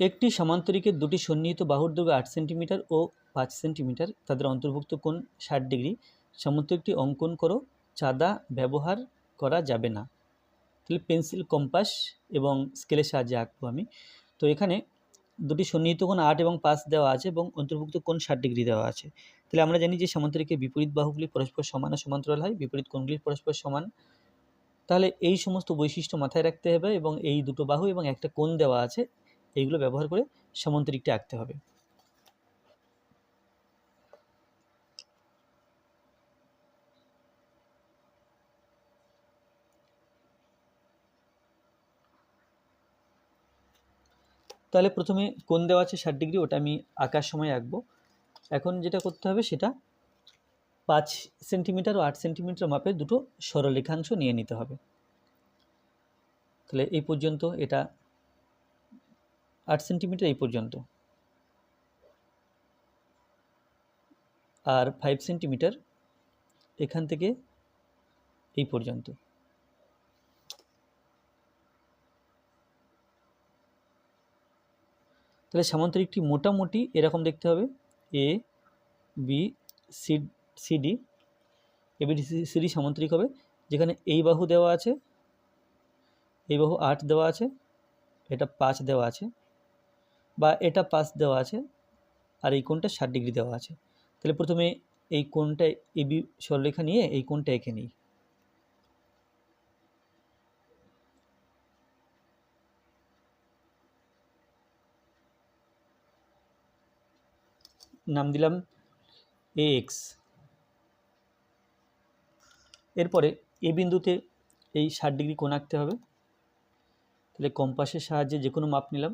একটি সমান্তরিকের দুটি সন্নিহিত বাহুর দৈর্ঘ্য আট সেন্টিমিটার ও পাঁচ সেন্টিমিটার। তাদের অন্তর্ভুক্ত কোণ ষাট ডিগ্রি। সমান্তরিকটি অঙ্কন করো। চাঁদা ব্যবহার করা যাবে না। তাহলে পেন্সিল, কম্পাস এবং স্কেলের সাহায্যে আঁকবো আমি। তো এখানে দুটি সন্নিহিত কোণ আট এবং পাঁচ দেওয়া আছে এবং অন্তর্ভুক্ত কোণ ষাট ডিগ্রি দেওয়া আছে। তাহলে আমরা জানি যে সমান্তরিকের বিপরীত বাহুগুলি পরস্পর সমান ও সমান্তরাল হয়। বিপরীত কোণগুলি পরস্পর সমান। তাহলে এই সমস্ত বৈশিষ্ট্য মাথায় রাখতে হবে এবং এই দুটো বাহু এবং একটা কোণ দেওয়া আছে। এইগুলো ব্যবহার করে সমান্তরিকটি আঁকতে হবে। তাহলে প্রথমে কোন দেওয়া আছে ষাট ডিগ্রি, ওটা আমি আঁকার সময় আঁকবো। এখন যেটা করতে হবে সেটা পাঁচ সেন্টিমিটার ও আট সেন্টিমিটার মাপের দুটো সরলরেখাংশ নিয়ে নিতে হবে। তাহলে এই পর্যন্ত এটা আট সেন্টিমিটার এই পর্যন্ত। আর ফাইভ সেন্টিমিটার এখান থেকে এই পর্যন্ত। তাহলে সামান্তরিকটি মোটামুটি এরকম দেখতে হবে। A B C C D A B C D সামান্তরিক হবে। যেখানে এই বাহু দেওয়া আছে, এই বাহু আট দেওয়া আছে, এটা পাঁচ দেওয়া আছে। বা এটা পাঁচ দেওয়া আছে আর এই কোণটা ষাট ডিগ্রি দেওয়া আছে। তাহলে প্রথমে এই কোণটা এবি বি সরলরেখা নিয়ে এই কোণটা এঁকে নিই। নাম দিলাম এ এক্স এরপরে এ বিন্দুতে এই ষাট ডিগ্রি কোণ আঁকতে হবে। তাহলে কম্পাসের সাহায্যে যে কোনো মাপ নিলাম।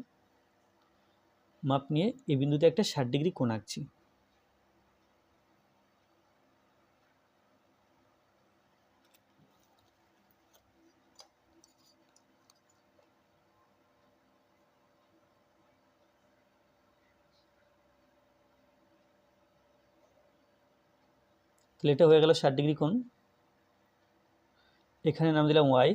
মাপ নিয়ে এই বিন্দুতে একটা ষাট ডিগ্রি কোণ আঁকছি। তাহলে এটা হয়ে গেল ষাট ডিগ্রি কোণ। এখানে নাম দিলাম ওয়াই।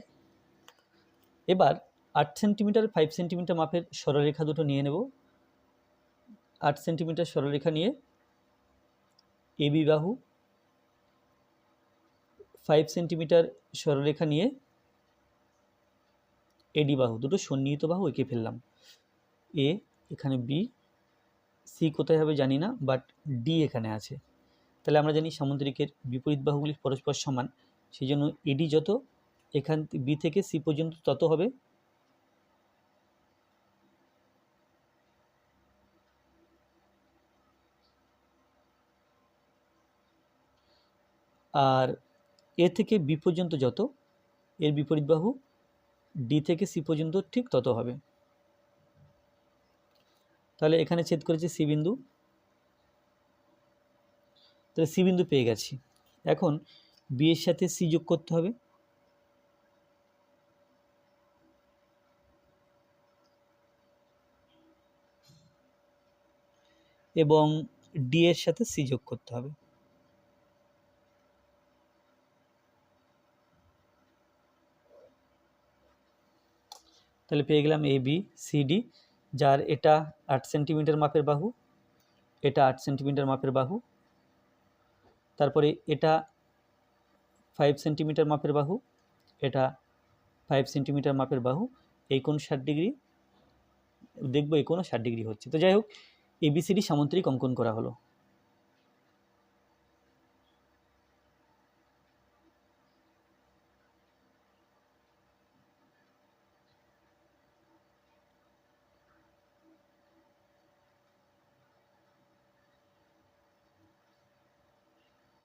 এবার আট সেন্টিমিটার, ফাইভ সেন্টিমিটার মাপের সরলরেখা দুটো নিয়ে নেব। আট সেন্টিমিটার সরলরেখা নিয়ে এবি বাহু ফাইভ সেন্টিমিটার সরলরেখা নিয়ে এডি বাহু, দুটো সন্নিহিত বাহু এঁকে ফেললাম। এ, এখানে বি, সি কোথায় হবে জানি না বাট ডি এখানে আছে। তাহলে আমরা জানি সামুদ্রিকের বিপরীত বাহুগুলি পরস্পর সমান, সেই জন্য এডি যত, এখান বি থেকে সি পর্যন্ত তত হবে। আর এ থেকে বি পর্যন্ত যত, এর বিপরীত বাহু ডি থেকে সি পর্যন্ত ঠিক তত হবে। তাহলে এখানে ছেদ করেছে সি বিন্দু। তাহলে সি বিন্দু পেয়ে গেছি। এখন বি এর সাথে সি যোগ করতে হবে। এবং ডি এর সাথে সি যোগ করতে হবে। তাহলে পেয়ে গেলাম এ বি সি ডি যার এটা আট সেন্টিমিটার মাপের বাহু, এটা আট সেন্টিমিটার মাপের বাহু, তারপরে এটা ফাইভ সেন্টিমিটার মাপের বাহু, এটা ফাইভ সেন্টিমিটার মাপের বাহু, এই কোণ ষাট ডিগ্রি, দেখব এই কোণও ষাট ডিগ্রি হচ্ছে। তো যাই হোক এবিসিডি সামুদ্রিক অঙ্কন করা হলো।